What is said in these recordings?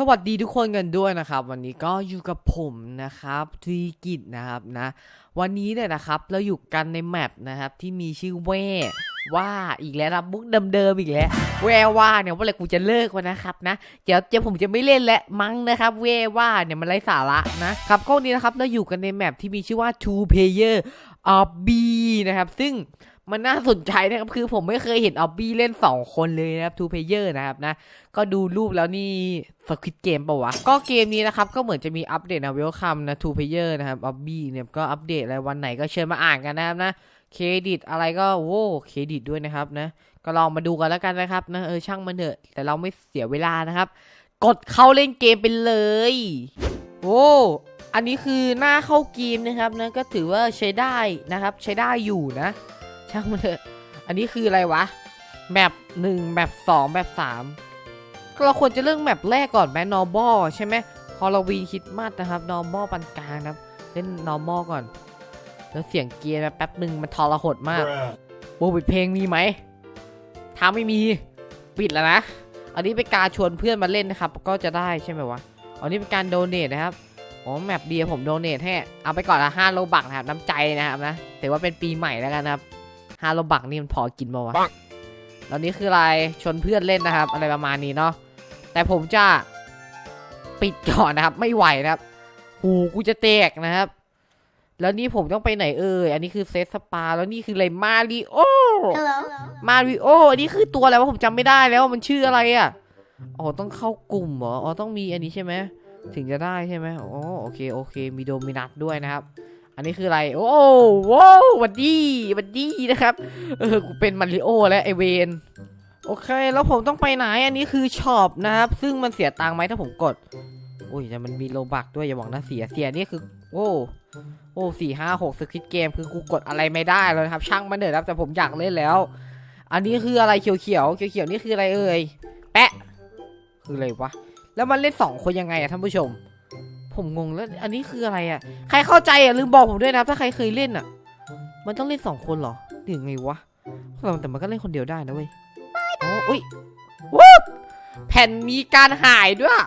สวัสดีทุกคนกันด้วยนะครับ วันนี้ก็อยู่กับผมนะครับทีกิจนะครับนะ วันนี้เนี่ยนะครับเราอยู่กันในแมปนะครับที่มีชื่อแว่ ว่าอีกแล้วนะมุกเดิมๆอีกแล้วแวว่าเนี่ยว่าอะไรกูจะเลิกวะนะครับนะเดี๋ยวเดี๋ยวผมจะไม่เล่นแล้วมั้งนะครับแวว่าเนี่ยมันไร้สาระนะครับก็วันนี้นะครับเราอยู่กันในแมปที่มีชื่อว่า two player of B นะครับซึ่งมันน่าสนใจนะครับคือผมไม่เคยเห็นออบบี้เล่น 2 คนเลยนะครับ two player นะครับนะก็ดูรูปแล้วนี่สควิตเกมปะวะ ก็เกมนี้นะครับ ก็เหมือนจะมีอัปเดตนะเวลคัมนะ two player นะครับออบบี้เนี่ยก็อัปเดตอะไรวันไหนก็เชิญมาอ่านกันนะครับนะ เครดิตอะไรก็โว้เครดิตด้วยนะครับนะ ก็ลองมาดูกันแล้วกันนะครับนะเออช่างมันเถอะ แต่เราไม่เสียเวลานะครับ กดเข้าเล่นเกมไปเลยโอ้อันนี้คือหน้าเข้าเกมนะครับนะก็ถือว่าใช้ได้นะครับ ใช้ได้อยู่นะ ช่างมันเถอะ อันนี้คืออะไรวะแมปหนึ่งแมปสองแมปสามเราควรจะเลือกแมปแรกก่อนไหม normal ใช่ไหมฮอล l วีนคิดมาสนะครับ normal ปานกลางนะครับ เล่น normal ก่อน แล้วเสียงเกียร์นะแป๊บหนึ่งมันทรหดมากวงปิดเพลงมีไหมถ้าไม่มีปิดแล้วนะ อันนี้เป็นการชวนเพื่อนมาเล่นนะครับ ก็จะได้ใช่ไหมวะ อันนี้เป็นการโดเนทนะครับอ๋อแมปเบียร์ผมโดเนทให้ เอาไปก่อนละห้าโลบักนะครับ น้ำใจนะครับนะถือว่าเป็นปีใหม่แล้วกันนะครับห้าโลบักนี่มันพอกินมาวะปังตอนนี้คืออะไรชวนเพื่อนเล่นนะครับ อะไรประมาณนี้เนาะ แต่ผมจะปิดก่อนนะครับ ไม่ไหวนะครับ หูกูจะแตกนะครับ แล้วนี่ผมต้องไปไหนเอ่ย อันนี้คือเซตสปา แล้วนี่คืออะไรมาริโอ Hello. มาริโอ อันนี้คือตัวอะไรวะผมจำไม่ได้แล้วว่ามันชื่ออะไรอะ อ๋อต้องเข้ากลุ่มเหรอ อ๋อต้องมีอันนี้ใช่ไหม ถึงจะได้ใช่ไหมอ๋อโอเคโอเค มีโดมินัสด้วยนะครับ อันนี้คืออะไร โอ้โว้วหวันดีหวันดีนะครับ เออกูเป็นมาริโอแล้วไอเวนโอเค แล้วผมต้องไปไหน อันนี้คือช็อปนะครับ ซึ่งมันเสียตังค์ไหมถ้าผมกด โอ้ยแต่มันมีโลบักด้วยอย่าบอกนะเสียเสียนี่คือโอ้โอ้สี่ห้าหกสคริปเกมคือกูกดอะไรไม่ได้เลยนะครับ ช่างมันเถอะครับแต่ผมอยากเล่นแล้ว อันนี้คืออะไรเขียวเขียวเขียวเขียวนี่คืออะไรเอ่ยแปะคืออะไรวะแล้วมันเล่นสองคนยังไงอะท่านผู้ชม ผมงงแล้ว อันนี้คืออะไรอะใครเข้าใจอะลืมบอกผมด้วยนะครับถ้าใครเคยเล่นอะมันต้องเล่นสองคนเหรอหรือไงวะแต่มันก็เล่นคนเดียวได้นะเว้ยโอ้ยวู้แผ่นมีการหายด้วย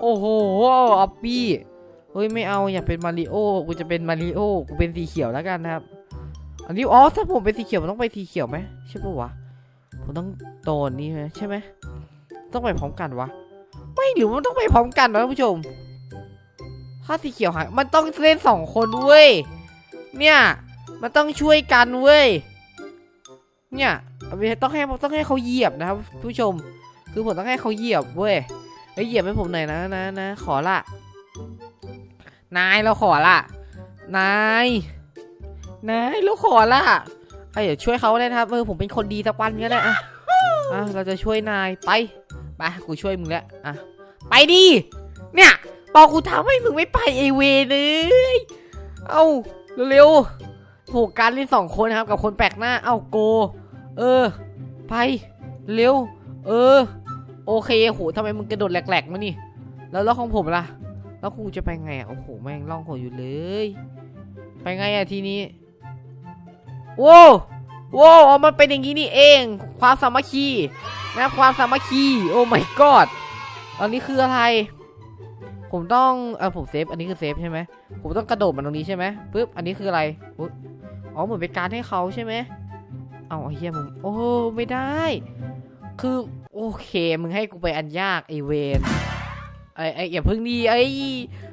โอ้โหออปปี้เฮ้ยไม่เอาอยากเป็นมาริโอกูจะเป็นมาริโอกูเป็นสีเขียวแล้วกันนะครับ อันนี้อ๋อถ้าผมเป็นสีเขียวมันต้องไปสีเขียวไหมใช่ปะวะผมต้องโดนนี่ไหมใช่ไหมต้องไปพร้อมกันวะไม่หรือมันต้องไปพร้อมกันนะท่านผู้ชม ถ้าสีเขียวหายมันต้องเล่นสองคนเว้ยเนี่ยมันต้องช่วยกันเว้ยเนี่ยเอาไปต้องให้ต้องให้เขาเหยียบนะครับผู้ชม คือผมต้องให้เขาเหยียบเว้ย ฮ้ยเหยียบให้ผมหน่อยนะนะนะขอละนายเราขอละนายนายเราขอละเอ้เดี๋ยวช่วยเขาเลยนะครับเออผมเป็นคนดีสักวันก็ได้อะอะเราจะช่วยนายไปไปกูช่วยมึงแล้วอะไปดิเนี่ยบอกกูทำให้มึงไม่ไปไอเวเลยเอ้าเร็วๆโหการเล่นสองคนนะครับกับคนแปลกหน้าเอ้าโก เออ ไปเร็ว เออ โอเคโหทำไมมึงกระโดดแหลกๆมานี่ แล้วแล้วของผมล่ะ แล้วกูจะไปไงอะ โอ้โห แม่งล่องหนอยู่เลย ไปไงอะทีนี้ โว้วโว้วอ๋อมันเป็นอย่างนี้นี่เอง ความสามัคคีนะความสามัคคี โอ้ my god อันนี้คืออะไร ผมต้อง เออผมเซฟ อันนี้คือเซฟใช่ไหม ผมต้องกระโดดมาตรงนี้ใช่ไหมปึ๊บ อันนี้คืออะไร อ๋อ เหมือนเป็นการให้เขาใช่ไหมเอาเหี้ยมึงโอ้ ไม่ได้ คือ โอเค มึงให้กูไปอันยากไอเวนไอไออย่าเพิ่งดีไอ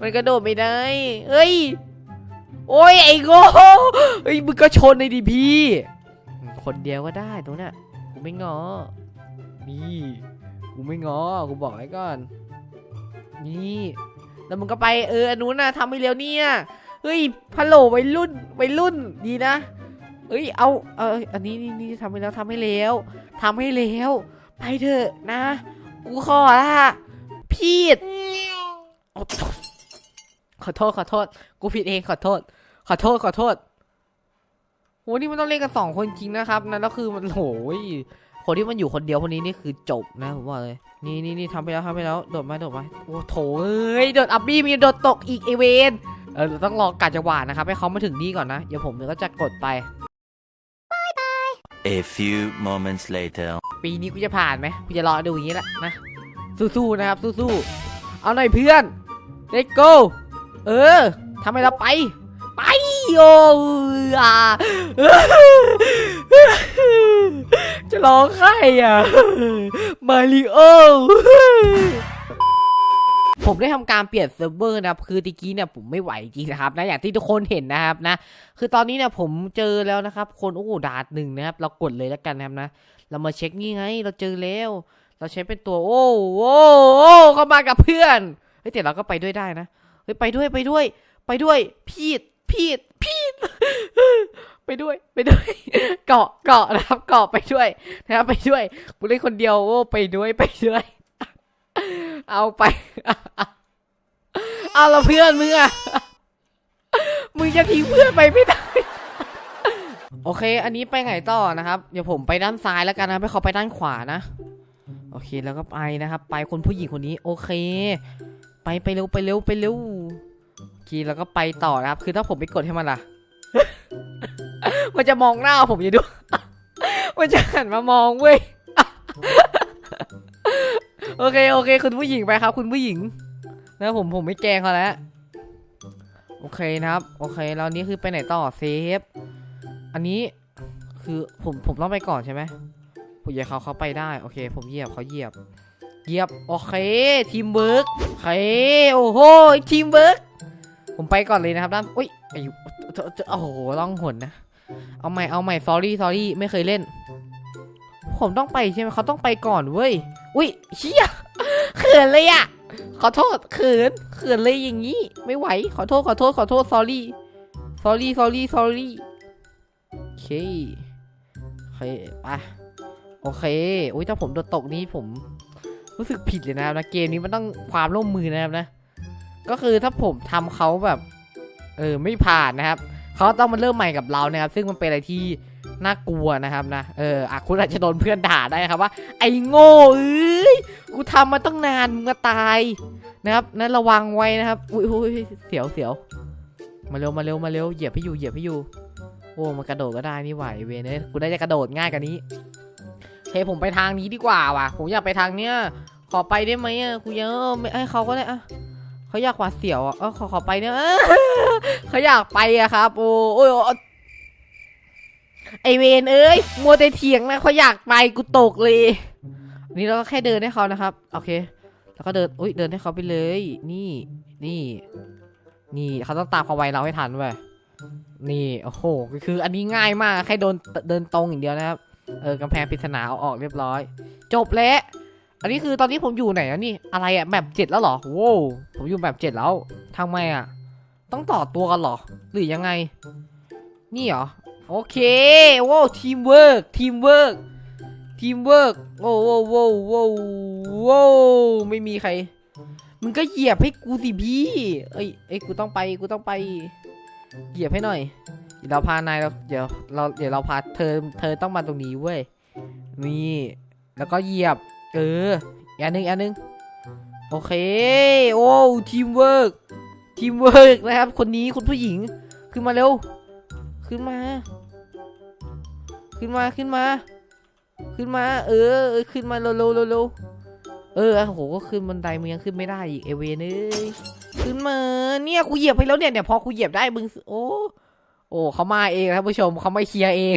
มันกระโดดไม่ได้เอ้ย โอ้ยไอโง่เอ้ยมึงก็ชนในดีพี่ คนเดียวก็ได้ตรงเนี้ยกูไม่งอ นี่ กูไม่งอ กูบอกไว้ก่อน นี่ แล้วมึงก็ไปเอออันนู้นนะทำให้เร็วเนี่ย เฮ้ยพะโหลวัยรุ่นวัยรุ่นดีนะเอ้ย เอา เอออันนี้นี่นี่ทำให้แล้วทำให้แล้วทำให้แล้ว ไปเถอะนะ กูขอละพีดขอโทษขอโทษ กูผิดเองขอโทษ ขอโทษขอโทษโหนี่มันต้องเล่นกันสองคนจริงนะครับนะแล้วคือมันโหยคนที่มันอยู่คนเดียวคนนี้นี่คือจบนะผมบอกเลย นี่นี่นี่ทำไปแล้วทำไปแล้วโดดมาโดดมาโอ้โถเอ้ยโดดอับบี้มีโดดตกอีกเอเวนเออเราต้องรอกาจังหวะนะครับ ให้เขามาถึงนี่ก่อนนะ เดี๋ยวผมก็จะกดไป A few moments later. ปีนี้กูจะผ่านไหมกูจะรอดูอย่างนี้แหละนะ สู้ๆนะครับ สู้ๆ เอาหน่อยเพื่อน let's go เออทำให้เราไป ไปโอ้อะจะร้องไห้อะ มาริโอ ผมได้ทำการเปลี่ยนเซิร์ฟเวอร์นะครับคือตะกี้เนี่ยผมไม่ไหวจริงนะครับนะอย่างที่ทุกคนเห็นนะครับนะ คือตอนนี้เนี่ยผมเจอแล้วนะครับ คนโอ้โหดาดหนึ่งนะครับ เรากดเลยแล้วกันนะครับนะ เรามาเช็คนี่ไง เราเจอแล้ว เราใช้เป็นตัวโอ้โหโอ้เข้ามากับเพื่อนเฮ้ยแต่เราก็ไปด้วยได้นะเฮ้ยไปด้วยไปด้วย ไปด้วยพีดพีดพีดไปด้วยไปด้วย เกาะเกาะนะครับเกาะไปด้วยนะครับไปด้วยกูเล่นคนเดียวโอ้ไปด้วยไปด้วย เอาไป เอาละเพื่อนมึงอะมึงจะทิ้งเพื่อนไปไม่ได้ โอเค อันนี้ไปไหนต่อนะครับ เดี๋ยวผมไปด้านซ้ายแล้วกันนะให้เขาไปด้านขวานะ โอเค แล้วก็ไปนะครับ ไปคนผู้หญิงคนนี้ โอเค ไปไปเร็วไปเร็วไปเร็วโอเคแล้วก็ไปต่อนะครับ คือถ้าผมไปกดให้มันล่ะ มันจะมองหน้าผมอย่าดูมันจะหันมามองเว้ย โอเคโอเค คุณผู้หญิงไปครับ คุณผู้หญิงนะผมผมไม่แกงเขาแล้วโอเคนะครับ โอเคแล้วนี้คือไปไหนต่อเซฟอันนี้คือผมผมต้องไปก่อนใช่ไหมผมเหยียบเขาเขาไปได้โอเค ผมเหยียบเขาเหยียบเหยียบโอเคทีมเวิร์กโอเคโอ้โหทีมเวิร์กผมไปก่อนเลยนะครับด้านอุ้ยไอ้โอ้โหล่องหนนะเอาใหม่เอาใหม่ sorry sorry ไม่เคยเล่น ผมต้องไปใช่ไหมเขาต้องไปก่อนเว้ย อุ้ยเชี่ยเขินเลยอะขอโทษเขินเขินเลยอย่างนี้ ไม่ไหว ขอโทษขอโทษขอโทษ sorry sorry sorry sorry โอเคโอเคไปโอเคอุ้ยถ้าผมโดนตกนี้ผม รู้สึกผิดเลยนะครับนะเกมนี้มันต้องความร่วมมือนะครับนะ ก็คือถ้าผมทำเขาแบบ เออไม่ผ่านนะครับเขาต้องมาเริ่มใหม่กับเรานะครับ ซึ่งมันเป็นอะไรที่ น่ากลัวนะครับนะ เอออะคุณอาจจะโดนเพื่อนด่าได้ครับว่า ไอ้โง่เอ้ย กูทำมาตั้งนานมึงตายนะครับนั้นระวังไว้นะครับอุ้ยอุ้ยเสียวเสียว มาเร็วมาเร็วมาเร็ว เหยียบให้อยู่เหยียบให้อยู่ โอ้มันกระโดดก็ได้นี่ไหวเวเนยกูได้จะกระโดดง่ายกว่านี้เฮ้ผมไปทางนี้ดีกว่าว่ะ ผมอยากไปทางเนี้ย ขอไปได้ไหมอะ กูยังเออไม่ให้เขาก็ได้อะเขาอยากหวาดเสียวอะ เออขอขอไปเนี่ยเขาอยากไปอะครับ โอ้ย ไอเวนเอ้ยมัวแต่เถียงนะเขาอยากไปกูตกเลย นี่เราก็แค่เดินให้เขานะครับ โอเค แล้วก็เดิน อุ้ยเดินให้เขาไปเลย นี่ นี่ นี่เขาต้องตามเขาไวเราให้ทันเว้ยนี่ โอ้โห คือ อันนี้ง่ายมาก แค่โดนเดินตรงอย่างเดียวนะครับ เออกำแพงปริศนาเอาออกเรียบร้อย จบแล้ว อันนี้คือตอนนี้ผมอยู่ไหนแล้วนี่ อะไรอะแบบเจ็ดแล้วเหรอโว้ผมอยู่แบบเจ็ดแล้วทำไมอะต้องต่อตัวกันเหรอ หรือยังไง นี่เหรอ โอเคโว้ทีมเวิร์กทีมเวิร์กทีมเวิร์กโว้โว้โว้โว้โว้ไม่มีใคร มึงก็เหยียบให้กูสิพี่ เอ้ยเอ้ยกูต้องไปกูต้องไป เหยียบให้หน่อย เดี๋ยวเราพานายเราเดี๋ยวเราเดี๋ยวเราพาเธอเธอต้องมาตรงนี้เว้ยนี่แล้วก็เหยียบ เอออันหนึงอันหนึงโอเค โอ้ทีมเวิร์กทีมเวิร์กนะครับ คนนี้คุณผู้หญิงขึ้นมาเร็ว ขึ้นมา ขึ้นมาขึ้นมา ขึ้นมา เออเออขึ้นมาเร็วเร็วเร็วเออโอ้โหก็ขึ้นบันไดมึงยังขึ้นไม่ได้อีกเอเวนเอ้ยขึ้นมาเนี่ยกูเหยียบไปแล้วเนี่ยเนี่ยพอกูเหยียบได้มึงโอ้โอ้เขามาเองครับผู้ชมเขาไม่เคลียร์เอง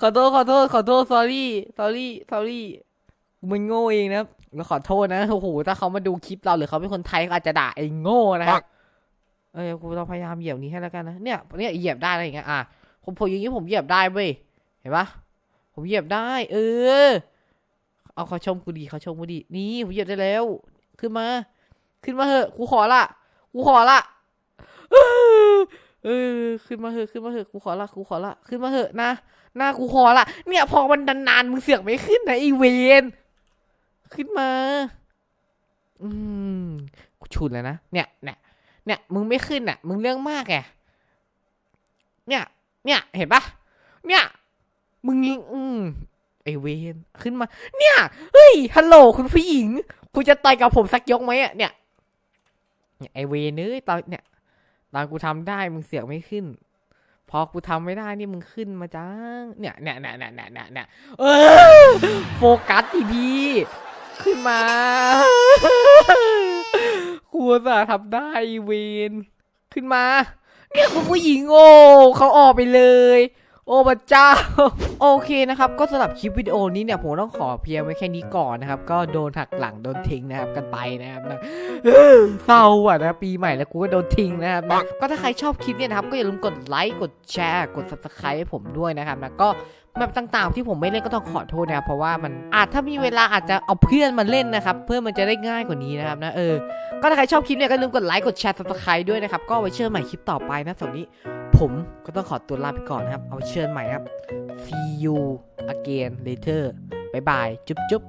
ขอโทษขอโทษขอโทษ sorry sorry sorry มึงโง่เองนะครับแล้วขอโทษนะโอ้โหถ้าเขามาดูคลิปเราหรือเขาเป็นคนไทยเขาอาจจะด่าไอ้โง่นะครับเออกูต้องพยายามเหยียบนี้ให้แล้วกันนะเนี่ยเนี่ยเหยียบได้อะไรอย่างเงี้ยอะ ผมผมอย่างงี้ผมเหยียบได้เว้ยเห็นปะผมเหยียบได้ เออ เอาเขาชมกูดีเขาชมกูดี นี่ผมเหยียบได้แล้ว ขึ้นมา ขึ้นมาเถอะกูขอละกูขอละเออขึ้นมาเถอะขึ้นมาเถอะกูขอละกูขอละขึ้นมาเถอะนะหน้ากูขอละเนี่ยพอมันนานๆมึงเสือกไม่ขึ้นนะไอเวนขึ้นมา อืมกูชุนแล้วนะเนี่ยเนี่ยเนี่ยมึงไม่ขึ้นอะ มึงเรื่องมากแกเนี่ย เนี่ยเห็นปะเนี่ยมึงอืมไอเวนขึ้นมา เนี่ยเฮ้ยฮัลโหลคุณผู้หญิง คุณจะต่อยกับผมสักยกไหมอะเนี่ยไอเวนเนยตอนเนี่ยตอนกูทำได้มึงเสียงไม่ขึ้น พอกูทำไม่ได้นี่มึงขึ้นมาจ้าเนี่ยเนี่ยเนี่ยเนี่ยเนี่ยเนี่ยเออโฟกัสดิพี่ขึ้นมาสาห์ทำได้เวนขึ้นมา เนี่ยคุณผู้หญิงโง่เขาออกไปเลย โอ้พระเจ้า โอเคนะครับ ก็สำหรับคลิปวิดีโอนี้เนี่ยผมต้องขอเพียงไว้แค่นี้ก่อนนะครับ ก็โดนหักหลังโดนทิ้งนะครับกันไปนะครับนะเศร้าอะนะปีใหม่แล้วกูก็โดนทิ้งนะครับนะก็ถ้าใครชอบคลิปเนี่ยนะครับ ก็อย่าลืมกดไลค์กดแชร์ กด subscribe ให้ผมด้วยนะครับนะก็แบบต่างๆที่ผมไม่เล่นก็ต้องขอโทษนะครับเพราะว่ามันอาจถ้ามีเวลาอาจจะเอาเพื่อนมาเล่นนะครับ เพื่อมันจะได้ง่ายกว่านี้นะครับนะเออก็ถ้าใครชอบคลิปเนี่ยก็อย่าลืมกดไลค์กดแชร์ subscribe ด้วยนะครับก็ไว้เชิญใหม่คลิปต่อไปนะสำหรับนี้ ผมก็ต้องขอตัวลาไปก่อนนะครับ เอาเชิญใหม่นะครับ see you again later บายบาย จุ๊บจุ๊บ